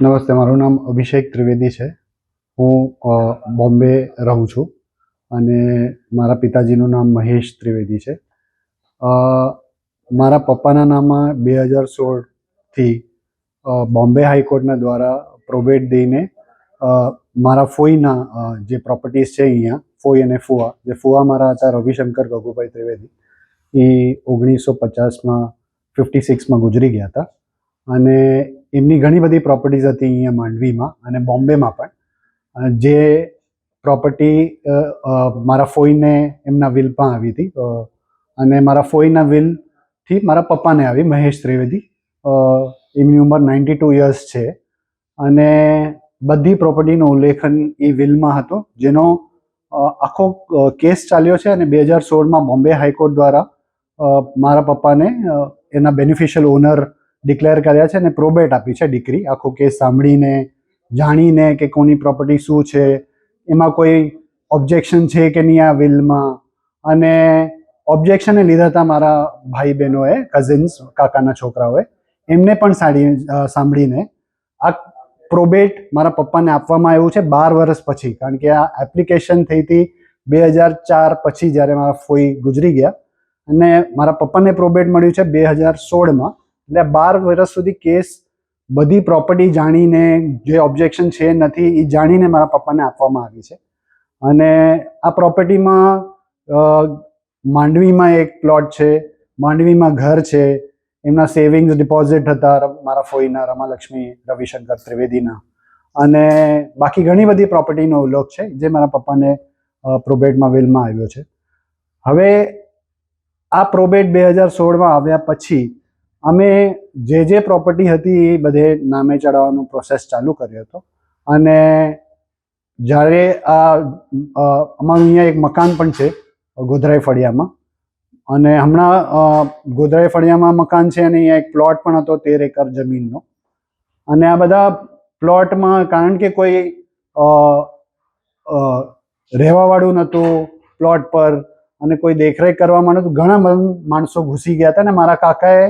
નમસ્તે, મારું નામ અભિષેક ત્રિવેદી છે. હું બોમ્બે રહું છું અને મારા પિતાજીનું નામ મહેશ ત્રિવેદી છે. મારા પપ્પાના નામમાં બે હજાર સોળથી બોમ્બે હાઈકોર્ટના દ્વારા પ્રોબેટ દઈને મારા ફોઈના જે પ્રોપર્ટીઝ છે અહીંયા, ફોઈ અને ફુવા જે ફુવા મારા હતા રવિશંકર ગગુભાઈ ત્રિવેદી, એ ઓગણીસો પચાસમાં, ફિફ્ટી સિક્સમાં ગુજરી ગયા હતા. અને એમની ઘણી બધી પ્રોપર્ટીઝ હતી અહીંયા માંડવીમાં અને બોમ્બેમાં પણ. જે પ્રોપર્ટી મારા ફોઈને એમના વિલમાં આવી હતી. અને મારા ફોઈના વિલથી મારા પપ્પાને આવી, મહેશ ત્રિવેદી. એમની ઉંમર નાઇન્ટી ટુ યર્સ છે. અને બધી પ્રોપર્ટીનો ઉલ્લેખન એ વિલમાં હતો, જેનો આખો કેસ ચાલ્યો છે અને બે હજાર સોળમાં બોમ્બે હાઈકોર્ટ દ્વારા મારા પપ્પાને એના બેનિફિશિયલ ઓનર ડિક્લેર કર્યા છે અને પ્રોબેટ આપી છે ડિક્રી આખો કેસ સાંભળીને, જાણીને કે કોની પ્રોપર્ટી શું છે, એમાં કોઈ ઓબ્જેક્શન છે કે નહીં આ વિલમાં અને ઓબ્જેક્શને લીધા હતા મારા ભાઈ બહેનોએ કઝિન્સ કાકાના છોકરાઓએ. એમને પણ સાડી સાંભળીને આ પ્રોબેટ મારા પપ્પાને આપવામાં આવ્યું છે બાર વર્ષ પછી. કારણ કે આ એપ્લિકેશન થઈ હતી બે હજાર ચાર પછી જ્યારે મારા ફોઈ ગુજરી ગયા. અને મારા પપ્પાને પ્રોબેટ મળ્યું છે બે હજાર સોળમાં. એટલે બાર વર્ષ સુધી કેસ બધી પ્રોપર્ટી જાણીને જે ઓબ્જેક્શન છે નથી, એ જાણીને મારા પપ્પાને આપવામાં આવી છે. અને આ પ્રોપર્ટીમાં માંડવીમાં એક પ્લોટ છે, માંડવીમાં ઘર છે, એમના સેવિંગ્સ ડિપોઝિટ હતા મારા ફોઈના, રમાલક્ષ્મી, રવિશંકર ત્રિવેદીના. અને બાકી ઘણી બધી પ્રોપર્ટીનો ઉલ્લેખ છે જે મારા પપ્પાને પ્રોબેટમાં વિલમાં આવ્યો છે. હવે, આ પ્રોબેટ બે હજાર સોળમાં આવ્યા પછી અમે જે જે પ્રોપર્ટી હતી એ બધે નામે ચડાવવાનો પ્રોસેસ ચાલુ કર્યો હતો. અને જ્યારે આ અમારું અહીંયા એક મકાન પણ છે, ગોધરાઈ ફળિયામાં. અને હમણાં ગોધરાઈ ફળિયામાં મકાન છે અને અહીંયા એક પ્લોટ પણ હતો તેર એકર જમીનનો. અને આ બધા પ્લોટમાં કારણ કે કોઈ રહેવાવાળું નહોતું પ્લોટ પર અને કોઈ દેખરેખ કરવામાં નહોતું ઘણા માણસો ઘૂસી ગયા હતા અને મારા કાકાએ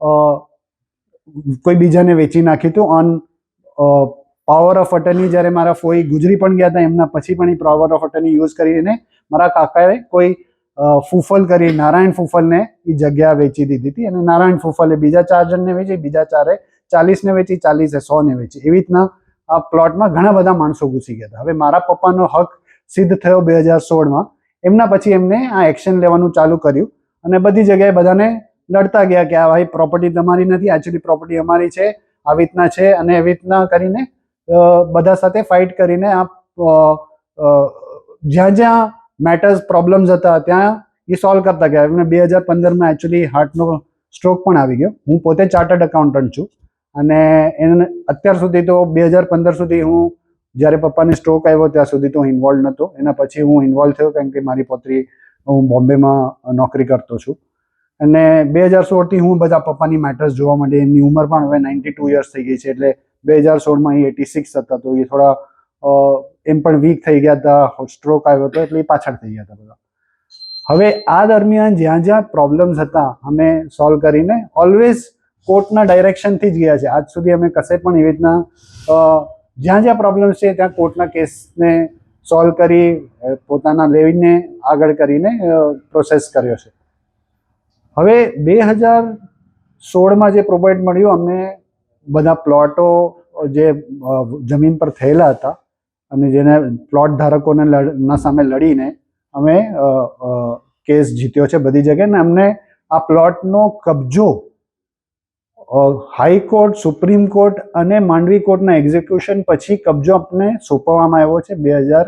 કોઈ બીજાને વેચી નાખ્યું હતું. ઓન પાવર ઓફ અટર્ની જ્યારે મારા ફોઈ ગુજરી પણ ગયા હતા, એમના પછી પણ એ પાવર ઓફ અટર્ની યુઝ કરીને મારા કાકાએ કોઈ ફૂફલ કરી, નારાયણ ફૂફલને એ જગ્યા વેચી દીધી હતી. અને નારાયણ ફૂફલે બીજા ચાર જણને વેચી, બીજા ચારે ચાલીસને વેચી, ચાલીસે સોને વેચી. એવી રીતના આ પ્લોટમાં ઘણા બધા માણસો ઘૂસી ગયા હતા. હવે મારા પપ્પાનો હક સિદ્ધ થયો બે હજાર સોળમાં. એમના પછી એમને આ એક્શન લેવાનું ચાલુ કર્યું. અને બધી જગ્યાએ બધાને લડતા ગયા કે આ ભાઈ પ્રોપર્ટી તમારી નથી એકચ્યુઅલી પ્રોપર્ટી અમારી છે આવી રીતના છે અને એવી રીતના કરીને બધા સાથે ફાઇટ કરીને આ જ્યાં જ્યાં મેટર્સ પ્રોબ્લેમ્સ હતા ત્યાં એ સોલ્વ કરતા ગયા. એમને બે હજાર પંદરમાં એકચ્યુઅલી હાર્ટનો સ્ટ્રોક પણ આવી ગયો. હું પોતે ચાર્ટર્ડ એકાઉન્ટન્ટ છું અને એને અત્યાર સુધી તો બે હજાર પંદર સુધી હું જ્યારે પપ્પાને સ્ટ્રોક આવ્યો ત્યાં સુધી તો હું ઇન્વોલ્વ નહોતો એના પછી હું ઇન્વોલ્વ થયો કારણ કે મારી પોતરી હું બોમ્બેમાં નોકરી કરતો છું. અને બે હજાર સોળથી હું બધા પપ્પાની મેટર્સ જોવા માંડી. એમની ઉંમર પણ હવે નાઇન્ટી ટુ યર્સ થઈ ગઈ છે એટલે બે હજાર સોળમાં એ એટી સિક્સ હતા. તો એ થોડા એમ પણ વીક થઈ ગયા હતા સ્ટ્રોક આવ્યો હતો એટલે એ પાછળ થઈ ગયા હતા બધા. હવે આ દરમિયાન જ્યાં જ્યાં પ્રોબ્લેમ્સ હતા, અમે સોલ્વ કરીને ઓલવેઝ કોર્ટના ડાયરેક્શનથી જ ગયા છે. આજ સુધી અમે કશે પણ એવી રીતના જ્યાં જ્યાં પ્રોબ્લેમ્સ છે ત્યાં કોર્ટના કેસને સોલ્વ કરી પોતાના લેવીને આગળ કરીને પ્રોસેસ કર્યો છે. હવે બે હજાર સોળમાં જે પ્રોવાઈડ મળ્યું, અમને બધા પ્લોટો જે જમીન પર થયેલા હતા અને જેને પ્લોટ ધારકોને ના સામે લડીને અમે કેસ જીત્યો છે બધી જગ્યાએ ને અમને આ પ્લોટનો કબજો હાઈકોર્ટ સુપ્રીમ કોર્ટ અને માંડવી કોર્ટના એક્ઝિક્યુશન પછી કબજો અમને સોંપવામાં આવ્યો છે બે હજાર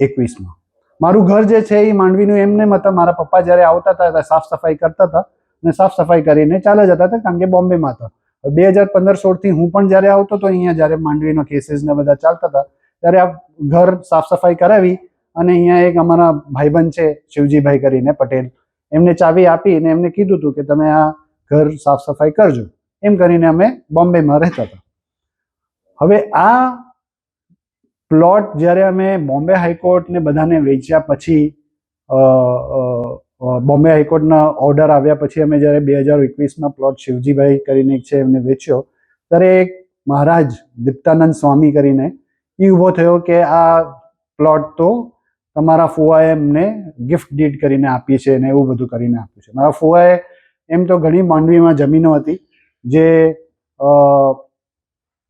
એકવીસમાં. મારું ઘર જે છે એ માંડવીનું એમને હતા. મારા પપ્પા જ્યારે આવતા હતા સાફ સફાઈ કરતા હતા અને સાફ સફાઈ કરીને ચાલે જતા હતા કારણ કે બોમ્બેમાં હતા. બે હજાર પંદર સોળથી હું પણ જ્યારે આવતો હતો અહીંયા જ્યારે માંડવીનો કેસીસ ને બધા ચાલતા હતા ત્યારે આ ઘર સાફ સફાઈ કરાવી અને અહીંયા એક અમારા ભાઈબંધ છે શિવજીભાઈ કરીને પટેલ, એમને ચાવી આપી અને એમને કીધું હતું કે તમે આ ઘર સાફ સફાઈ કરજો. એમ કરીને અમે બોમ્બેમાં રહેતા હતા. હવે આ પ્લોટ જ્યારે અમે બોમ્બે હાઈકોર્ટને બધાને વેચ્યા પછી બોમ્બે હાઈકોર્ટના ઓર્ડર આવ્યા પછી અમે જ્યારે બે હજાર એકવીસમાં પ્લોટ શિવજીભાઈ કરીને છે એમને વેચ્યો, ત્યારે એક મહારાજ દીપ્તાનંદ સ્વામી કરીને, એ ઊભો થયો કે આ પ્લોટ તો તમારા ફુવાએ એમને ગિફ્ટ ડીડ કરીને આપી છે અને એવું બધું કરીને આપ્યું છે. મારા ફુવાએ એમ તો ઘણી માંડવીમાં જમીનો હતી, જે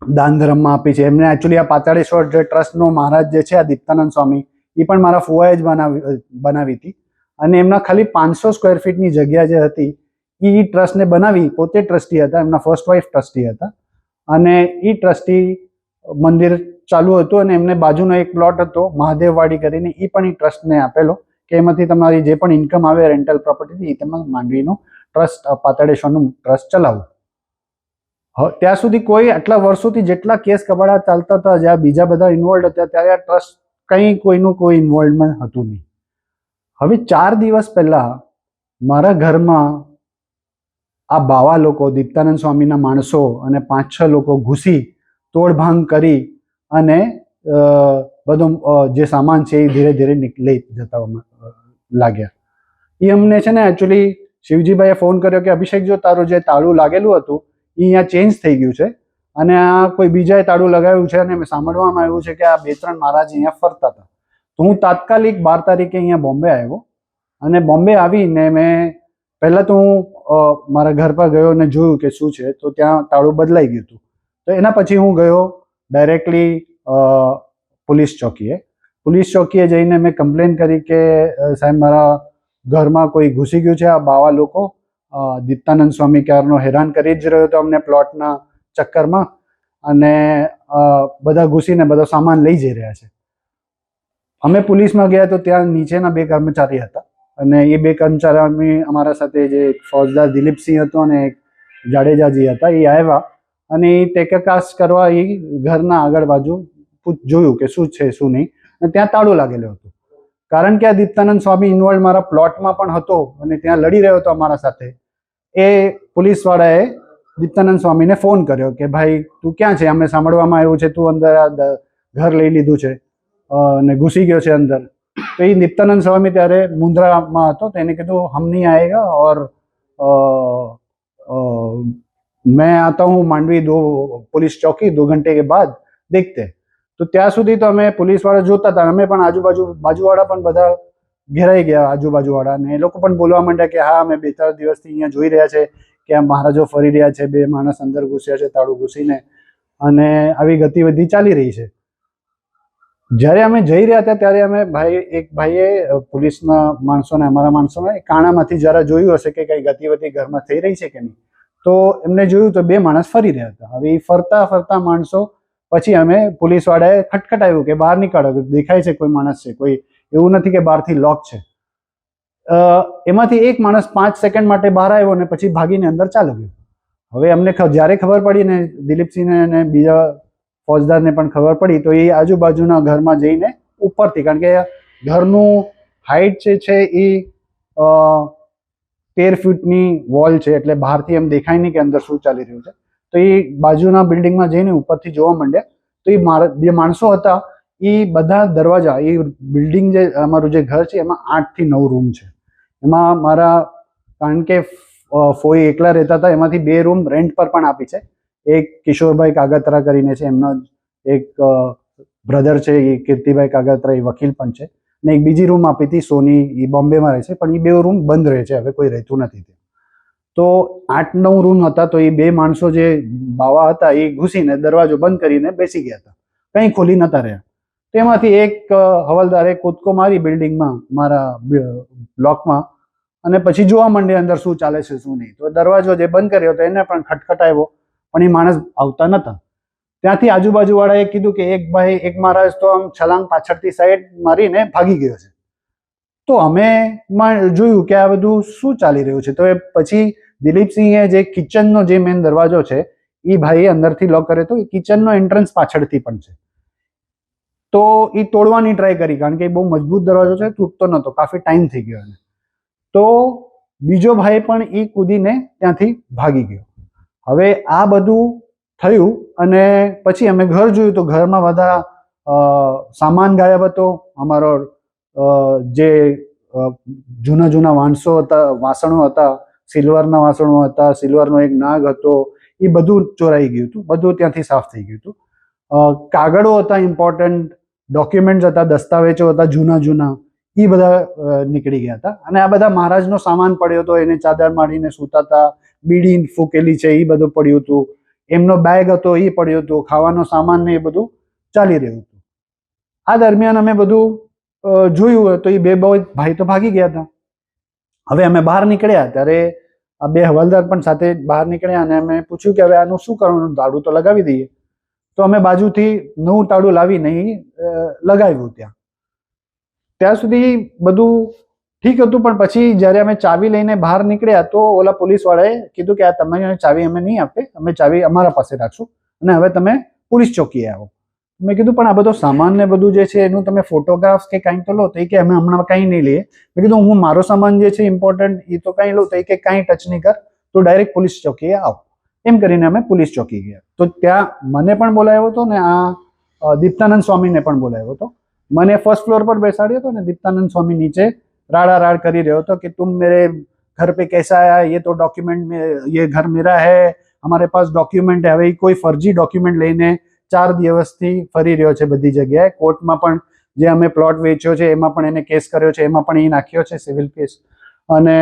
દાન ધર્મમાં આપી છે. એમને એકચ્યુઅલી આ પાતાળેશ્વર જે ટ્રસ્ટનો મહારાજ જે છે, આ દીપ્તાનંદ સ્વામી એ પણ મારા ફુવાએ જ બનાવી બનાવી હતી. અને એમના ખાલી પાંચસો સ્ક્વેર ફીટની જગ્યા જે હતી એ ટ્રસ્ટને બનાવી, પોતે ટ્રસ્ટી હતા, એમના ફર્સ્ટ વાઇફ ટ્રસ્ટી હતા. અને એ ટ્રસ્ટી મંદિર ચાલુ હતું અને એમને બાજુનો એક પ્લોટ હતો, મહાદેવવાડી કરીને એ પણ એ ટ્રસ્ટને આપેલો, કે એમાંથી તમારી જે પણ ઇન્કમ આવે રેન્ટલ પ્રોપર્ટીથી એ તમે માંડવીનું ટ્રસ્ટ પાતાળેશ્વરનું ટ્રસ્ટ ચલાવો હ- ત્યાં સુધી કોઈ આટલા વર્ષોથી જેટલા કેસ કબાડા ચાલતા હતા, જ્યાં બીજા બધા ઇન્વોલ્વ હતા, ત્યારે આ ટ્રસ્ટ કંઈ કોઈનું કોઈ ઇન્વોલ્વમેન્ટ હતું નહીં. હવે ચાર દિવસ પહેલા મારા ઘરમાં આ બાવા લોકો, દીપ્તાનંદ સ્વામીના માણસો અને પાંચ છ લોકો ઘૂસી તોડભાંગ કરી અને બધો જે સામાન છે એ ધીરે ધીરે નીકળી જતા લાગ્યા. એ અમને છે ને એકચ્યુઅલી શિવજીભાઈએ ફોન કર્યો કે અભિષેક જો તારું જે તાળું લાગેલું હતું અહીંયા ચેન્જ થઈ ગયું છે. અને આ કોઈ બીજાએ તાળું લગાવ્યું છે અને સાંભળવામાં આવ્યું છે કે આ બે ત્રણ મહારાજ અહીંયા ફરતા હતા. તો હું તાત્કાલિક બાર તારીખે અહીંયા બોમ્બે આવ્યો. અને બોમ્બે આવીને મેં પહેલાં તો હું મારા ઘર પર ગયો અને જોયું કે શું છે, તો ત્યાં તાળું બદલાઈ ગયું હતું. તો એના પછી હું ગયો ડાયરેક્ટલી પોલીસ ચોકીએ. પોલીસ ચોકીએ જઈને મેં કમ્પ્લેન કરી કે સાહેબ, મારા ઘરમાં કોઈ ઘૂસી ગયું છે, આ બાવા લોકો. અ, દીપ્તાનંદ સ્વામી ક્યારનો હેરાન કરી જ રહ્યો હતો અમને પ્લોટના ચક્કરમાં અને બધા ઘૂસીને બધો સામાન લઈ જઈ રહ્યા છે. અમે પોલીસમાં ગયા તો ત્યાં નીચેના બે કર્મચારી હતા અને એ બે કર્મચારી અમારા સાથે જે ફોજદાર દિલીપસિંહ હતો અને એક જાડેજાજી હતા એ આવ્યા અને એ ટેકકાસ કરવા એ ઘરના આગળ બાજુ જોયું કે શું છે શું નહીં અને ત્યાં તાળું લાગેલું હતું. કારણ કે આ દીપ્તાનંદ સ્વામી ઇન્વોલ્વ મારા પ્લોટમાં પણ હતો અને ત્યાં લડી રહ્યો હતો અમારા સાથે. એ પોલીસવાળાએ દીપ્તાનંદ સ્વામીને ફોન કર્યો કે, ભાઈ, તું ક્યાં છે? અમને સાંભળવામાં આવ્યું છે, તું અંદર આ ઘર લઈ લીધું છે. અને ઘૂસી ગયો છે અંદર. તો એ નિત્યાનંદ સ્વામી ત્યારે મુંદ્રામાં હતો તેને કીધું, હમ નહીં આએગા ઓર મેં આતા હું માંડવી દો, પોલીસ ચોકી દો ઘંટે કે બાદ દેખતે. તો ત્યાં સુધી તો અમે પોલીસવાળા જોતા હતા. અમે પણ આજુબાજુ, બાજુવાળા પણ બધા ઘેરાઈ ગયા આજુબાજુવાળા ને એ લોકો પણ બોલવા માંડ્યા કે હા, અમે બે ત્રણ દિવસથી અહીંયા જોઈ રહ્યા છે કે આ મહારાજો ફરી રહ્યા છે, બે માણસ અંદર ઘૂસ્યા છે તાળું ઘૂસીને અને આવી ગતિવિધિ ચાલી રહી છે. જ્યારે અમે જઈ રહ્યા હતા ત્યારે અમે ભાઈ, એક ભાઈએ પોલીસના માણસોને અમારા માણસોને કાણામાંથી જરા જોયું હશે કે કઈ ગતિવિધિ ઘરમાં થઈ રહી છે કે નહીં, તો એમને જોયું તો બે માણસ ફરી રહ્યા હતા. હવે એ ફરતા ફરતા માણસો પછી અમે પોલીસવાળાએ ખટખટાવ્યું કે બહાર નીકળો, દેખાય છે કોઈ માણસ છે, કોઈ એવું નથી કે બહારથી લોક છે. એમાંથી એક માણસ પાંચ સેકન્ડ માટે બહાર આવ્યો ને પછી ભાગીને અંદર ચાલ્યો ગયો. હવે અમને જ્યારે ખબર પડી ને દિલીપસિંહને અને બીજા ફોજદારને પણ ખબર પડી, તો એ આજુબાજુના ઘરમાં જઈને ઉપરથી, કારણ કે ઘરનું હાઈટ જે છે એ તેર ફૂટની વોલ છે, એટલે બહારથી એમ દેખાય નહીં કે અંદર શું ચાલી રહ્યું છે. તો એ બાજુના બિલ્ડિંગમાં જઈને ઉપરથી જોવા માંડ્યા. તો એ જે માણસો હતા એ બધા દરવાજા એ બિલ્ડિંગ જે, અમારું જે ઘર છે, એમાં આઠથી નવ રૂમ છે. એમાં મારા, કારણ કે ફોઈ એકલા રહેતા હતા, એમાંથી બે રૂમ રેન્ટ પર પણ આપી છે. એક કિશોરભાઈ કાગતરા કરીને છે, એમનો એક બ્રધર છે, એ કીર્તિભાઈ કાગતરા, એ વકીલ પણ છે. ને એક બીજી રૂમ આપી હતી, સોની એ બોમ્બેમાં રહે છે, પણ એ બે રૂમ બંધ રહે છે, હવે કોઈ રહેતું નથી તે તો આઠ નવ રૂમ હતા, તો એ બે માણસો જે બાવા હતા એ ઘૂસીને દરવાજો બંધ કરીને બેસી ગયા હતા. કંઈ ખોલી નતા રહ્યા. તેમાંથી એક હવાલદારે કૂદકો મારી બિલ્ડિંગમાં, મારા બ્લોકમાં. અને પછી જોવા માંડ્યા અંદર શું ચાલે છે, શું નહીં. તો દરવાજો જે બંધ કર્યો તો એને પણ ખટખટાવ્યો. પણ એ માણસ આવતા નતા ત્યાંથી આજુબાજુવાળાએ કીધું કે એક ભાઈ, એક મહારાજ તો આમ છલાંગ પાછળથી સાઈડ મારીને ભાગી ગયો છે. તો અમે જોયું કે આ બધું શું ચાલી રહ્યું છે. તો એ પછી દિલીપસિંહે જે કિચનનો જે મેન દરવાજો છે એ ભાઈએ અંદરથી લોક કર્યો તો એ કિચનનો એન્ટ્રન્સ પાછળથી પણ છે. તો એ તોડવાની ટ્રાય કરી, કારણ કે એ બહુ મજબૂત દરવાજો છે, તૂટતો નહોતો, કાફી ટાઈમ થઈ ગયો એને. તો બીજો ભાઈ પણ એ કૂદીને ત્યાંથી ભાગી ગયો. હવે આ બધું થયું અને પછી અમે ઘર જોયું તો ઘરમાં બધા સામાન ગાયબ હતો. અમારો જે જૂના જૂના વાણસો હતા, વાસણો હતા સિલ્વરના વાસણો હતા સિલ્વરનો એક નાગ હતો એ બધું ચોરાઈ ગયું હતું, બધું ત્યાંથી સાફ થઈ ગયું હતું. કાગળો હતા ઇમ્પોર્ટન્ટ ડોક્યુમેન્ટ્સ હતા, દસ્તાવેજો હતા, જૂના જૂના એ બધા નીકળી ગયા હતા. અને આ બધા મહારાજનો સામાન પડ્યો હતો, એને ચાદર મારીને સૂતા હતા બીડી ફૂકેલી છે એ બધું પડ્યું હતું. એમનો બેગ હતો એ પડ્યો હતો. ખાવાનો સામાન ને એ બધું ચાલી રહ્યું હતું. આ દરમિયાન અમે બધું જોયું તો એ બે બહુ ભાઈ તો ભાગી ગયા હતા. હવે અમે બહાર નીકળ્યા ત્યારે આ બે હવાલદાર પણ સાથે બહાર નીકળ્યા અને અમે પૂછ્યું કે હવે આનું શું કરવાનું? તાળું તો લગાવી દઈએ. તો અમે બાજુથી નવું તાળું લાવી નહીં લગાવ્યું ત્યાં. ત્યાં સુધી બધું ઠીક હતું, પણ પછી જ્યારે અમે ચાવી લઈને બહાર નીકળ્યા, તો ઓલા પોલીસવાળાએ કીધું કે આ તમે ચાવી અમે નહીં આપે, અમે ચાવી અમારા પાસે રાખશું અને હવે તમે પોલીસ ચોકીએ આવો. મેં કીધું, પણ આ બધો સામાન ને બધું જે છે, એનું તમે ફોટોગ્રાફ્સ કે કાંઈ તો લો, તો કે અમે હમણાં કાંઈ નહીં લઈએ. મેં કીધું, હું મારો સામાન જે છે ઇમ્પોર્ટન્ટ એ તો કાંઈ લો તો એ કે કાંઈ ટચ નહીં કર, તો ડાયરેક્ટ પોલીસ ચોકીએ આવ. એમ કરીને અમે પોલીસ ચોકી ગયા તો ત્યાં મને પણ બોલાવ્યો હતો ને આ અ, દીપ્તાનંદ સ્વામીને પણ બોલાવ્યો હતો મને ફર્સ્ટ ફ્લોર પર બેસાડ્યો હતો ને દીપ્તાનંદ સ્વામી નીચે રાડા રાડ કરી રહ્યો હતો કે તુમ મેરે घर पे कैसा आया ये तो डॉक्यूमेंट में ये घर मेरा है हमारे पास डॉक्यूमेंट है હવે ઈ કોઈ ફરજી ડોક્યુમેન્ટ લઈને ચાર દિવસથી ફરી રહ્યો છે બધી જગ્યાએ કોર્ટમાં પણ જે અમે પ્લોટ વેચ્યો છે એમાં પણ એને કેસ કર્યો છે એમાં પણ એ નાખ્યો છે સિવિલ કેસ અને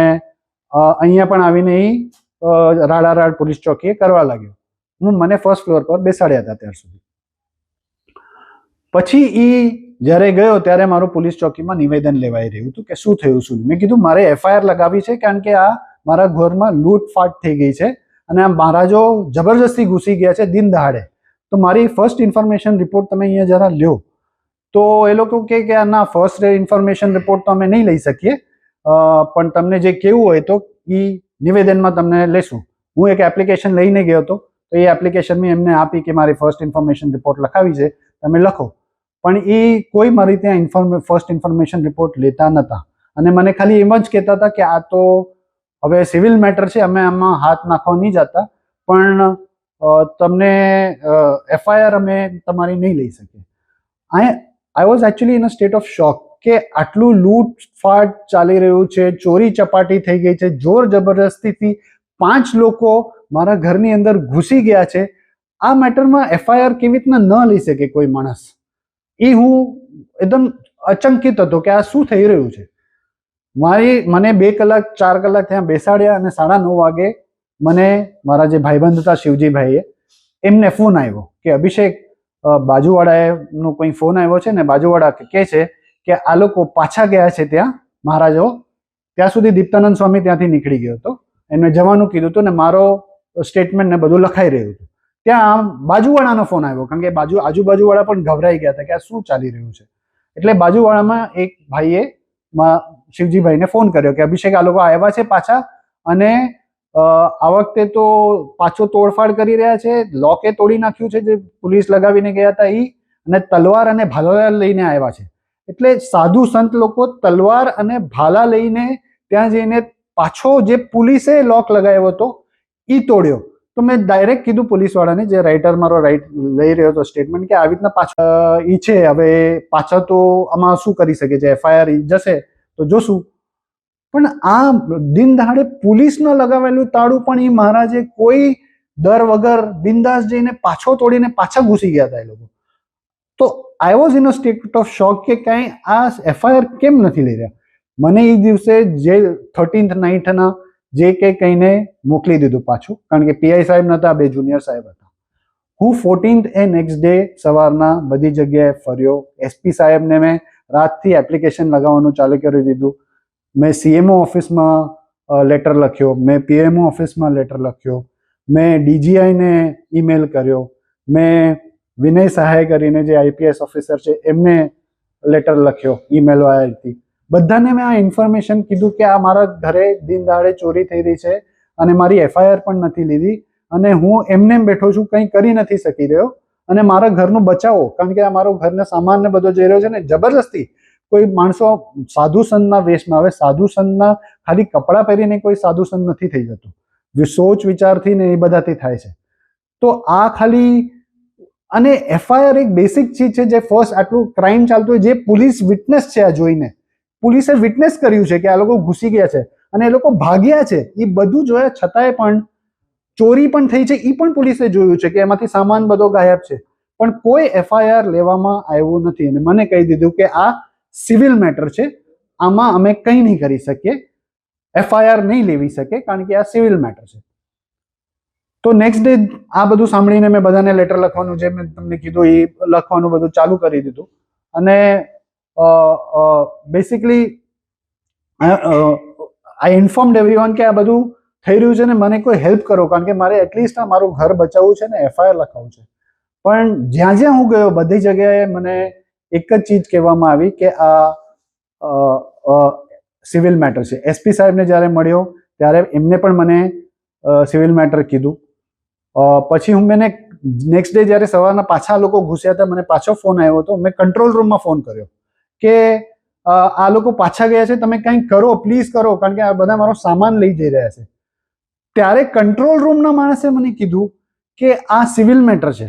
અ, અહીંયા પણ આવીને એ રાડા રાડ પોલીસ ચોકીએ કરવા લાગ્યો. હું મને ફર્સ્ટ ફ્લોર પર બેસાડ્યા હતા ત્યાર સુધી. પછી એ જ્યારે ગયો ત્યારે મારું પોલીસ ચોકીમાં નિવેદન લેવાઈ રહ્યું હતું કે શું થયું શું મેં કીધું, મારે એફઆઈઆર લગાવી છે કારણ કે આ મારા ઘરમાં લૂંટફાટ થઈ ગઈ છે અને આ મહારાજો જબરજસ્તી ઘૂસી ગયા છે દિન દહાડે. તો મારી ફર્સ્ટ ઇન્ફોર્મેશન રિપોર્ટ તમે અહીંયા જરા લ્યો. તો એ લોકો કે, આ ના ફર્સ્ટ ઇન્ફોર્મેશન રિપોર્ટ તો અમે નહીં લઈ શકીએ. પણ તમને જે કેવું હોય તો એ નિવેદનમાં તમને લેશું. હું એક એપ્લિકેશન લઈને ગયો હતો, તો એ એપ્લિકેશન મેં એમને આપી કે મારી ફર્સ્ટ ઇન્ફોર્મેશન રિપોર્ટ લખાવી છે, તમે લખો. પણ એ કોઈ મારી ત્યાં ઇન્ફોર્મે ફર્સ્ટ ઇન્ફોર્મેશન રિપોર્ટ લેતા નહોતા અને મને ખાલી એમ જ કહેતા હતા કે આ તો હવે સિવિલ મેટર છે, અમે આમાં હાથ નાખવા નહીં જતા. પણ તમને એફઆઈઆર અમે તમારી નહીં લઈ શકીએ. I I was actually in a state of shock કે આટલું લૂંટફાટ ચાલી રહ્યું છે ચોરી ચપાટી થઈ ગઈ છે જોર જબરદસ્તીથી પાંચ લોકો મારા ઘરની અંદર ઘૂસી ગયા છે. આ મેટરમાં એફઆઈઆર કેવી રીતના ન લઈ શકે કોઈ માણસ? એ હું એકદમ અચંકિત હતો કે આ શું થઈ રહ્યું છે. મારી મને બે કલાક ચાર કલાક ત્યાં બેસાડ્યા અને સાડા નવ વાગે મને મારા જે ભાઈબંધ હતા શિવજીભાઈએ એમને ફોન આવ્યો કે અભિષેક અ, બાજુવાળાએ કોઈ ફોન આવ્યો છે ને બાજુવાળા કહે છે કે આ લોકો પાછા ગયા છે ત્યાં, મહારાજો. ત્યાં સુધી દીપ્તાનંદ સ્વામી ત્યાંથી નીકળી ગયો હતો. એમને જવાનું કીધું હતું ને મારો સ્ટેટમેન્ટ ને બધું લખાઈ રહ્યું હતું. ત્યાં આમ બાજુવાળાનો ફોન આવ્યો, કારણ કે બાજુ, આજુબાજુવાળા પણ ગભરાઈ ગયા હતા કે આ શું ચાલી રહ્યું છે. એટલે બાજુવાળામાં એક ભાઈએ શિવજીભાઈને ફોન કર્યો કે અભિષેક, આ લોકો આવ્યા છે પાછા અને આ વખતે તો પાછો તોડફાડ કરી રહ્યા છે. લોકે તોડી નાખ્યું છે જે પોલીસ લગાવીને ગયા હતા એ અને તલવાર અને ભાલોયા લઈને આવ્યા છે. એટલે સાધુ સંત લોકો તલવાર અને ભાલા લઈને ત્યાં જઈને પાછો જે પોલીસે લોક લગાવ્યો હતો એ તોડ્યો. તો મેં ડાયરેક્ટ કીધું પોલીસ વાળાને જે રાઇટર મારો રાઇટ લઈ રહ્યો હતો સ્ટેટમેન્ટ કે આવી રીતના પાછા ઈ છે, હવે પાછા તો આમાં શું કરી શકે છે એફઆઈઆર જશે, તો જોશું. પણ આ દિન દહાડે પોલીસનો લગાવેલું તાળું પણ એ મહારાજે કોઈ દર વગર બિંદાસ જઈને પાછો તોડીને પાછા ઘૂસી ગયા હતા એ લોકો. તો I was in a state of shock કે કાંઈ આ એફઆઈઆર કેમ નથી લઈ રહ્યા? મને એ દિવસે જે થર્ટીન્થ નાઇટના જે કે કહીને મોકલી દીધું પાછું, કારણ કે પીઆઈ સાહેબ નહોતા બે જુનિયર સાહેબ હતા. હું ફોર્ટીન્થ એ નેક્સ્ટ ડે સવારના બધી જગ્યાએ ફર્યો. એસપી સાહેબને મેં રાતથી એપ્લિકેશન લગાવવાનું ચાલુ કરી દીધું. મેં સીએમઓ ઓફિસમાં લેટર લખ્યો. મેં પીએમઓ ઓફિસમાં લેટર લખ્યો. મેં ડીજીઆઈને ઈમેલ કર્યો. મેં વિનય સહાય કરીને જે આઈપીએસ ઓફિસર છે, એમને લેટર લખ્યો ઈમેલ હતી બધાને મેં આ ઇન્ફોર્મેશન કીધું કે આ મારા ઘરે દિન દાડે ચોરી થઈ રહી છે અને મારી એફઆઈઆર પણ નથી લીધી અને હું એમને એમ બેઠો છું, કંઈ કરી નથી શકી રહ્યો. અને મારા ઘરનું બચાવો, કારણ કે આ મારો ઘરનો સામાન બધો જઈ રહ્યો છે ને જબરદસ્તી કોઈ માણસો સાધુ સંતના વેશમાં આવે, સાધુ સંતના ખાલી કપડાં પહેરીને કોઈ સાધુ સંત નથી થઈ જતું. સોચ વિચારથી ને એ બધાથી થાય છે. તો આ ખાલી અને એફઆઈઆર એક બેસિક ચીજ છે જે ફર્સ્ટ આટલું ક્રાઇમ ચાલતું હોય, જે પોલીસ વિટનેસ છે આ જોઈને. પોલીસે વિટનેસ કર્યું છે કે આ લોકો ઘૂસી ગયા છે અને એ લોકો ભાગ્યા છે. એ બધું જોયા છતાંય પણ ચોરી પણ થઈ છે. એ પણ પોલીસે જોયું છે કે એમાંથી સામાન બધો ગાયબ છે. પણ કોઈ એફઆઈઆર લેવામાં આવ્યું નથી અને મને કહી દીધું કે આ સિવિલ મેટર છે. આમાં અમે કંઈ નહીં કરી શકીએ. એફઆઈઆર નહીં લેવી શકે કારણ કે આ સિવિલ મેટર છે. તો નેક્સ્ટ ડે આ બધું સાંભળીને મેં બધાને લેટર લખવાનું જે મેં તમને કીધું એ લખવાનું બધું ચાલુ કરી દીધું. અને બેસિકલી આઈ ઇન્ફોર્મડ એવરીવન કે આ બધું થઈ રહ્યું છે ને મને કોઈ હેલ્પ કરો, કારણ કે મારે એટલીસ્ટ મારું ઘર બચાવવું છે ને એફઆઈઆર લખાવવું છે. પણ જ્યાં જ્યાં હું ગયો બધી જગ્યાએ મને એક જ ચીજ કહેવામાં આવી કે આ સિવિલ મેટર છે. એસપી સાહેબને જ્યારે મળ્યો, ત્યારે એમને પણ મને સિવિલ મેટર કીધું. પછી હું મેને નેક્સ્ટ ડે જ્યારે સવારના પાછા લોકો ઘૂસ્યા હતા, મને પાછો ફોન આવ્યો હતો, મેં કંટ્રોલ રૂમમાં ફોન કર્યો કે આ લોકો પાછા ગયા છે, તમે કંઈક કરો પ્લીઝ કરો, કારણ કે આ બધા મારો સામાન લઈ જઈ રહ્યા છે. ત્યારે કંટ્રોલ રૂમના માણસે મને કીધું કે આ સિવિલ મેટર છે.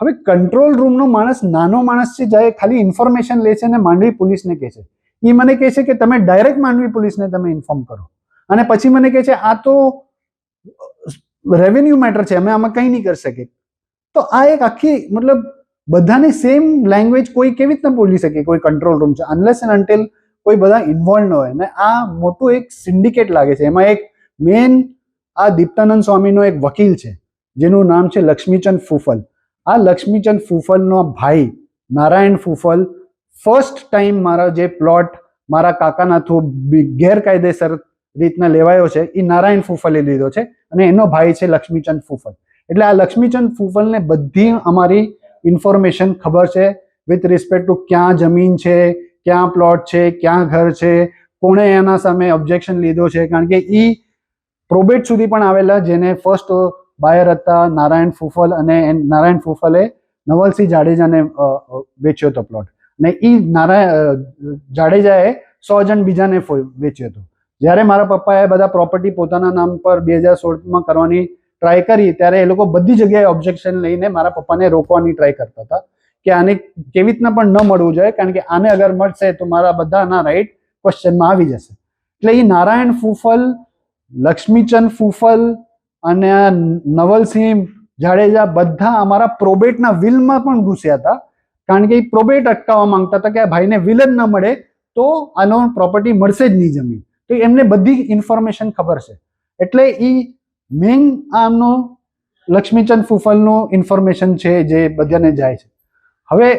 હવે કંટ્રોલ રૂમનો માણસ નાનો માણસ છે, જાય ખાલી ઇન્ફોર્મેશન લે છે અને માંડવી પોલીસને કહે છે. એ મને કહે છે કે તમે ડાયરેક્ટ માંડવી પોલીસને તમે ઇન્ફોર્મ કરો. અને પછી મને કહે છે, આ તો રેવન્યુ મેટર છે, અમે આમાં કંઈ નહીં કરી શકીએ. તો આ એક આખી, મતલબ બધાની સેમ લેંગ્વેજ કોઈ કેવી રીતના બોલી શકે? કોઈ કંટ્રોલ રૂમ છે. અનલેસ એન્ડ અન્ટિલ કોઈ બધા ઇન્વોલ્વ ન હોય. ને આ મોટું એક સિન્ડિકેટ લાગે છે. એમાં એક મેન આ દીપ્તાનંદ સ્વામીનો એક વકીલ છે, જેનું નામ છે લક્ષ્મીચંદ ફૂફલ. આ લક્ષ્મીચંદ ફૂફલનો ભાઈ નારાયણ ફૂફલ ફર્સ્ટ ટાઈમ મારા જે પ્લોટ મારા કાકાના થ્રુ ગેરકાયદેસર રીતના લેવાયો છે, એ નારાયણ ફૂફલે લીધો છે. અને એનો ભાઈ છે લક્ષ્મીચંદ ફૂફલ. એટલે આ લક્ષ્મીચંદ ફૂફલને બધી અમારી ઇન્ફોર્મેશન ખબર છે વિથ રિસ્પેક્ટ ટુ ક્યાં જમીન છે, ક્યાં પ્લોટ છે, ક્યાં ઘર છે, કોણે એના સામે ઓબ્જેક્શન લીધો છે, કારણ કે એ પ્રોબેટ સુધી પણ આવેલા જેને ફર્સ્ટ બાયર હતા નારાયણ ફૂફલ અને નારાયણ ફૂફલે નવલસિંહ જાડેજાને વેચ્યો હતો પ્લોટ ને એ નારાયણ જાડેજાએ સો જણ બીજાને વેચ્યો હતો. જ્યારે મારા પપ્પાએ બધા પ્રોપર્ટી પોતાના નામ પર બે હજાર સોળમાં કરવાની ટ્રાય કરી, ત્યારે એ લોકો બધી જગ્યાએ ઓબ્જેક્શન લઈને મારા પપ્પાને રોકવાની ટ્રાય કરતા હતા કે આને કેવી રીતના પણ ન મળવું જોઈએ, કારણ કે આને અગર મળશે તો મારા બધાના રાઈટ ક્વેશ્ચનમાં આવી જશે. એટલે એ નારાયણ ફૂફલ, લક્ષ્મીચંદ ફૂફલ અને નવલસિંહ જાડેજા બધા અમારા પ્રોબેટના વિલમાં પણ ઘૂસ્યા હતા, કારણ કે એ પ્રોબેટ અટકાવવા માંગતા હતા કે આ ભાઈને વિલ જ ન મળે તો આનો પ્રોપર્ટી મળશે જ નહીં જમીન. તો એમને બધી ઇન્ફોર્મેશન ખબર છે. એટલે એ મેઇન આમનો લક્ષ્મીચંદ ફૂફલનું ઇન્ફોર્મેશન છે જે બધાને જાય છે. હવે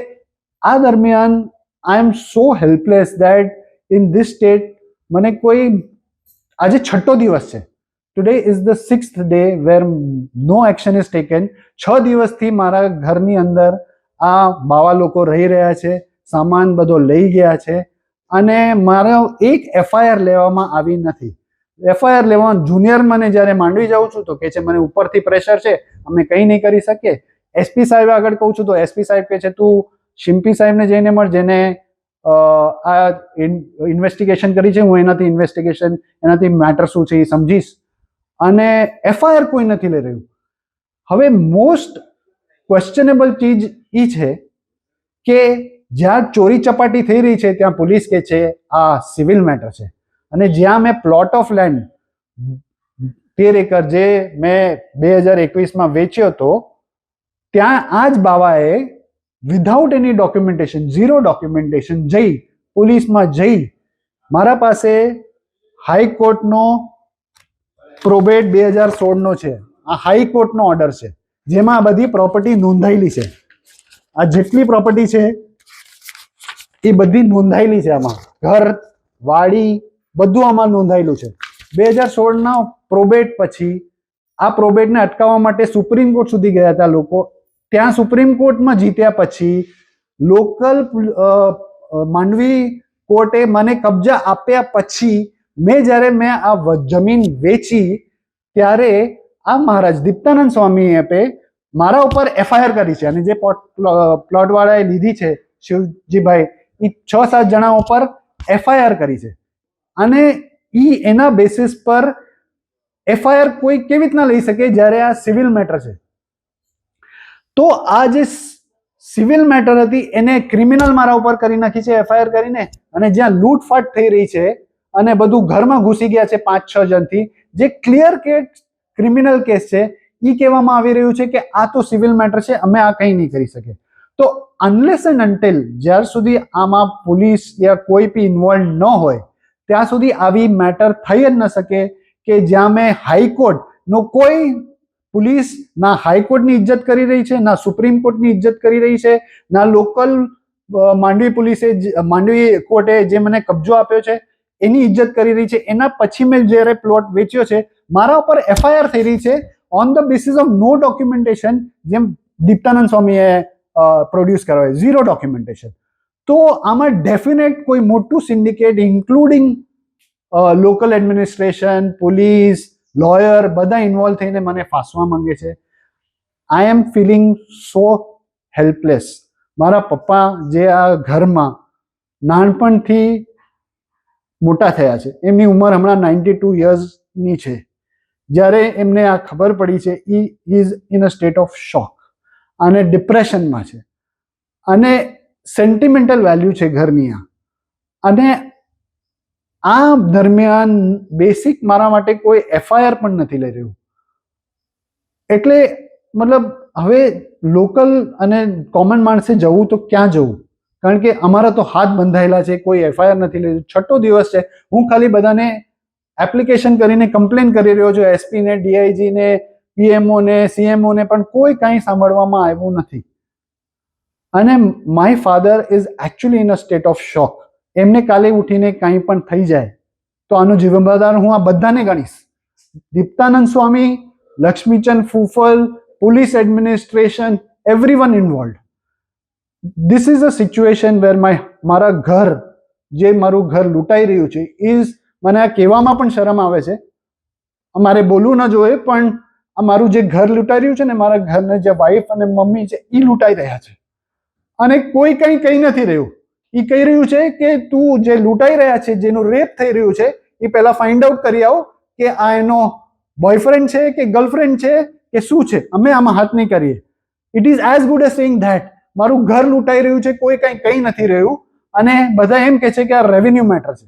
આ દરમિયાન I am so helpless that in this state મને કોઈ આજે છઠ્ઠો દિવસ છે. Today is the sixth day where no action is taken છ દિવસથી મારા ઘરની અંદર આ બાવા લોકો રહી રહ્યા છે, સામાન બધો લઈ ગયા છે. અને મારો એક એફઆઈઆર લેવામાં આવી નથી. એફઆઈઆર લેવા જુનિયર મને જ્યારે માંડવી જાઉં છું તો કે છે, મને ઉપરથી પ્રેશર છે, અમે કંઈ નહીં કરી શકીએ. એસપી સાહેબ આગળ કહું છું તો એસપી સાહેબ કહે છે, તું શિમ્પી સાહેબને જઈને મળ, જેને આ ઇન્વેસ્ટિગેશન કરી છે, હું એનાથી ઇન્વેસ્ટિગેશન એનાથી મેટર શું છે એ સમજીશ. અને એફઆઈઆર કોઈ નથી લઈ રહ્યું. હવે મોસ્ટ ક્વેશ્ચનેબલ ચીજ એ છે કે જ્યાં ચોરી ચપાટી થઈ રહી છે, ત્યાં પોલીસ કે છે, આ સિવિલ મેટર છે. અને જ્યાં મેં પ્લોટ ઓફ લેન્ડ તેર એકર જે મેં બે હજાર એકવીસમાં વેચ્યો હતો, ત્યાં આ જ બાવાએ without any documentation zero documentation જઈ, પોલીસમાં જઈ, મારા પાસે હાઈકોર્ટનો પ્રોબેટ બે હજાર સોળનો છે. આ હાઈકોર્ટનો ઓર્ડર છે. જેમાં આ બધી પ્રોપર્ટી નોંધાયેલી છે. આ જેટલી પ્રોપર્ટી છે એ બધી નોંધાયેલી છે આમાં. ઘર, વાડી, બધું આમાં નોંધાયેલું છે. બે હજાર સોળના પ્રોબેટ પછી આ પ્રોબેટને અટકાવવા માટે સુપ્રીમ કોર્ટ સુધી ગયા હતા લોકો. ત્યાં સુપ્રીમ કોર્ટમાં જીત્યા પછી લોકલ માંડવી કોર્ટે મને કબજા આપ્યા પછી મેં જ્યારે મેં આ જમીન વેચી ત્યારે આ મહારાજ દીપ્તાનંદ સ્વામી એપે મારા ઉપર એફઆઈઆર કરી છે. અને જે પ્લોટ વાળાએ લીધી છે શિવજીભાઈ એ છ સાત જણા ઉપર એફઆઈઆર કરી છે. અને ઈ એના બેસિસ પર એફઆઈઆર કોઈ કેવી રીતના લઈ શકે જ્યારે આ સિવિલ મેટર છે? તો આ જે સિવિલ મેટર હતી એને ક્રિમિનલ મારા ઉપર કરી નાખી છે એફઆઈઆર કરીને. અને જ્યાં લૂંટફાટ થઈ રહી છે અને બધું ઘરમાં ઘૂસી ગયા છે પાંચ છ જણથી, જે ક્લિયર કેટ ક્રિમિનલ કેસ છે એ કહેવામાં આવી રહ્યું છે કે આ તો સિવિલ મેટર છે, અમે આ કંઈ નહીં કરી શકીએ. તો અનલેસ એન્ડ અન્ટેલ જ્યાર સુધી આમાં પોલીસ યા કોઈ બી ઇન્વોલ્વ ન હોય, ત્યાં સુધી આવી મેટર થઈ જ ન શકે કે જ્યાં મેં હાઈકોર્ટનો કોઈ પોલીસ ના હાઈકોર્ટની ઇજ્જત કરી રહી છે, ના સુપ્રીમ કોર્ટની ઇજ્જત કરી રહી છે, ના લોકલ માંડવી પોલીસે માંડવી કોર્ટે જે મને કબજો આપ્યો છે, એની ઇજ્જત કરી રહી છે. એના પછી મેં જ્યારે પ્લોટ વેચ્યો છે, મારા ઉપર એફઆઈઆર થઈ રહી છે on the basis of no documentation જેમ દીપ્તાનંદ સ્વામીએ પ્રોડ્યુસ કરવા. ઝીરો ડોક્યુમેન્ટેશન તો આમાં ડેફિનેટ કોઈ મોટું syndicate including local administration police lawyer બધા ઇન્વોલ્વ થઈને મને ફાંસવા માંગે છે. આઈ એમ ફિલિંગ સો હેલ્પલેસ મારા પપ્પા જે આ ઘરમાં નાનપણથી મોટા થયા છે. એમની ઉંમર હમણાં નાઇન્ટી ટુ યર્સની છે. જ્યારે એમને આ ખબર પડી છે ઈ is in a state of shock અને ડિપ્રેશનમાં છે. અને સેન્ટિમેન્ટલ વેલ્યુ છે ઘરની આ. અને આ દરમિયાન બેસિક મારા માટે કોઈ એફઆઈઆર પણ નથી લઈ રહ્યું. એટલે મતલબ હવે લોકલ અને કોમન માણસે જવું તો ક્યાં જવું? કારણ કે અમારા તો હાથ બંધાયેલા છે, કોઈ એફઆઈઆર નથી લીધું છઠ્ઠો દિવસ છે. હું ખાલી બધાને એપ્લિકેશન કરીને કમ્પ્લેન કરી રહ્યો છું. એસપી ને ડીઆઈજી ને પીએમઓ ને સીએમઓ ને પણ કોઈ કાંઈ સાંભળવામાં આવ્યું નથી. અને my father is actually in a state of shock એમને કાલે ઉઠીને કાંઈ પણ થઈ જાય, તો આનું જવાબદાર હું આ બધાને ગણીશ. Diptanand Swami, Laxmichand Fufal, police administration every one involve this is a situation where my મારા ઘર, જે મારું ઘર લૂંટાઈ રહ્યું છે ઇઝ મને આ કહેવામાં પણ શરમ આવે છે. મારે બોલવું ન જોઈએ, પણ આ મારું જે ઘર લૂંટાઈ રહ્યું છે ને, મારા ઘરને જે વાઈફ અને મમ્મી છે એ લૂંટાઈ રહ્યા છે. અને કોઈ કંઈ કહી નથી રહ્યું. એ કહી રહ્યું છે કે તું જે લૂંટાઈ રહ્યા છે, જેનું રેપ થઈ રહ્યું છે એ પહેલા ફાઇન્ડ આઉટ કરી આવો કે આ એનો બોયફ્રેન્ડ છે કે ગર્લફ્રેન્ડ છે કે શું છે. અમે આમાં હાથ નહીં કરીએ it is as good as saying that મારું ઘર લૂંટાઈ રહ્યું છે, કોઈ કંઈ કહી નથી રહ્યું. અને બધા એમ કહે છે કે આ રેવન્યુ મેટર છે.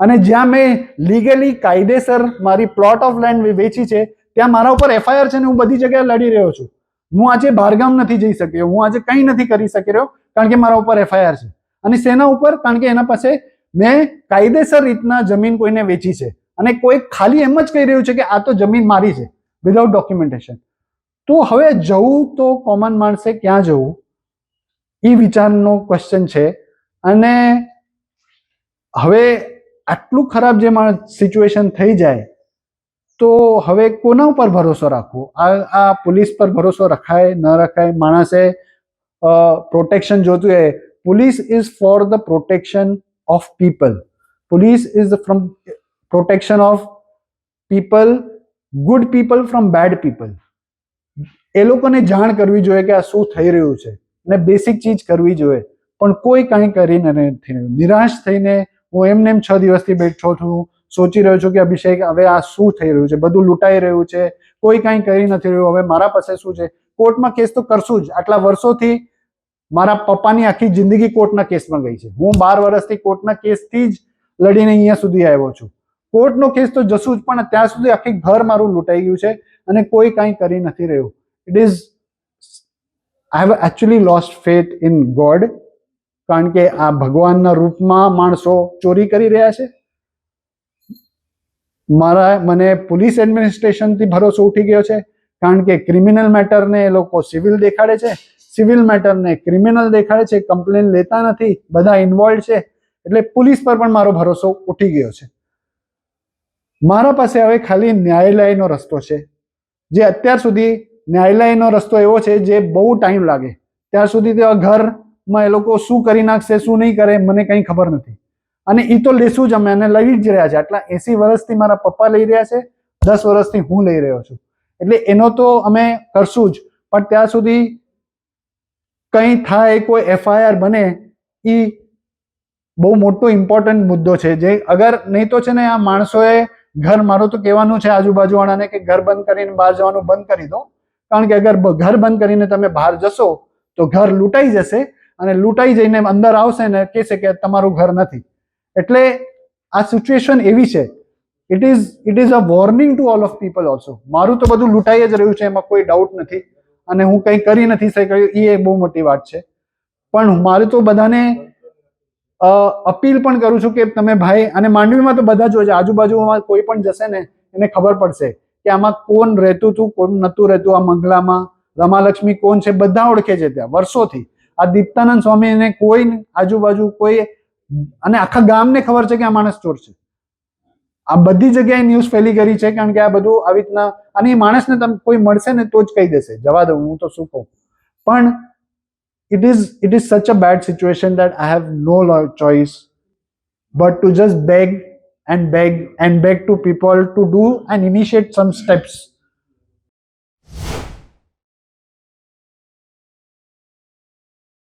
અને જ્યાં મેં લીગલી કાયદેસર મારી પ્લોટ ઓફ લેન્ડ વેચી છે ત્યાં મારા ઉપર એફઆઈઆર છે ને હું બધી જગ્યાએ લડી રહ્યો છું. હું આજે બહારગામ નથી જઈ શક્યો. હું આજે કંઈ નથી કરી શકી રહ્યો, કારણ કે મારા ઉપર એફઆઈઆર છે. અને શેના ઉપર, કારણ કે એના પાસે મેં કાયદેસર રીતના જમીન કોઈને વેચી છે. અને કોઈ ખાલી એમ જ કહી રહ્યું છે કે આ તો જમીન મારી છે વિધાઉટ ડોક્યુમેન્ટેશન તો હવે જવું તો કોમન માણસે ક્યાં જવું? એ વિચારનો ક્વેશ્ચન છે. અને હવે આટલું ખરાબ જે માણસ સિચ્યુએશન થઈ જાય તો હવે કોના ઉપર ભરોસો રાખવો? આ આ પોલીસ પર ભરોસો રખાય, ન રખાય? માણસે પ્રોટેક્શન જોતું હોય police is for the protection of people police is from protection of people good people from bad people એ લોકોને જાણ કરવી જોઈએ કે આ શું થઈ રહ્યું છે અને બેસિક ચીજ કરવી જોઈએ. પણ કોઈ કાંઈ કરીને નથી નિરાશ થઈને હું એમને એમ છ દિવસથી બેઠો છું સોચી રહ્યો છું કે અભિષેક હવે આ શું થઈ રહ્યું છે? બધું લૂંટાઈ રહ્યું છે. કોઈ કાંઈ કરી નથી રહ્યું. હવે મારા પાસે શું છે? કોર્ટમાં કેસ તો કરશું જ. આટલા વર્ષોથી મારા પપ્પાની આખી જિંદગી કોર્ટના કેસમાં ગઈ છે. હું બાર વર્ષથી કોર્ટના કેસથી જ લડીને અહીંયા સુધી આવ્યો છું. કોર્ટનો કેસ તો જશું જ, પણ ત્યાં સુધી આખી ઘર મારું લૂંટાઈ ગયું છે અને કોઈ કાંઈ કરી નથી રહ્યું. It is I have actually lost faith in God કારણ કે આ ભગવાનના રૂપમાં માણસો ચોરી કરી રહ્યા છે. મારા મને પોલીસ એડમિનિસ્ટ્રેશનથી ભરોસો ઉઠી ગયો છે, કારણ કે ક્રિમિનલ મેટરને એ લોકો સિવિલ દેખાડે છે. સિવિલ મેટરને ક્રિમિનલ દેખાડે છે, કમ્પ્લેન લેતા નથી, બધા ઇન્વોલ્વ છે, એટલે પોલીસ પર પણ મારો ભરોસો ઉઠી ગયો છે. મારા પાસે હવે ખાલી ન્યાયાલયનો રસ્તો છે. જે અત્યાર સુધી ન્યાયાલયનો રસ્તો એવો છે જે બહુ ટાઈમ લાગે. ત્યાર સુધી તો ઘરમાં એ લોકો શું કરી નાખશે, શું નહીં કરે, મને કંઈ ખબર નથી. અને એ તો લેશું જ અમે અને લઈ જ રહ્યા છે. આટલા એસી વર્ષથી મારા પપ્પા લઈ રહ્યા છે, દસ વર્ષથી હું લઈ રહ્યો છું. એટલે એનો તો અમે કરશું જ, પણ ત્યાં સુધી કંઈ થાય, કોઈ એફઆઈઆર બને એ બહુ મોટો ઇમ્પોર્ટન્ટ મુદ્દો છે. જે અગર નહીં તો છે ને આ માણસોએ ઘર, મારું તો કહેવાનું છે આજુબાજુવાળાને કે ઘર બંધ કરીને બહાર જવાનું બંધ કરી દો. કારણ કે અગર ઘર બંધ કરીને તમે બહાર જશો, તો ઘર લૂંટાઈ જશે અને લૂંટાઈ જઈને અંદર આવશે ને કહેશે કે તમારું ઘર નથી. એટલે આ સિચ્યુએશન એવી છે. It is it is a warning to all of people also મારું તો બધું લૂંટાઈ જ રહ્યું છે, એમાં કોઈ ડાઉટ નથી. અને હું કંઈ કરી નથી શક્યું એ બહુ મોટી વાત છે. પણ મારે તો બધાને અપીલ પણ કરું છું કે તમે ભાઈ, અને માંડવીમાં તો બધા જોજે આજુબાજુમાં કોઈ પણ જશે ને, એને ખબર પડશે કે આમાં કોણ રહેતું હતું કોણ નહોતું રહેતું, આ મંગલામાં, રમાલક્ષ્મી કોણ છે, બધા ઓળખે છે ત્યાં, વર્ષોથી. આ દીપ્તાનંદ સ્વામી એને કોઈ આજુબાજુ કોઈ અને આખા ગામને ખબર છે કે આ માણસ ચોર છે આ બધી જગ્યાએ ન્યૂઝ ફેલી કરી છે કારણ કે આ બધું આવી રીતના અને એ માણસને તમે કોઈ મળશે ને તો જ કહી દેશે જવા દઉં હું તો શું કહું પણ is it is such a bad situation that I have no lo- choice but to just beg and beg and beg to people to do and initiate some steps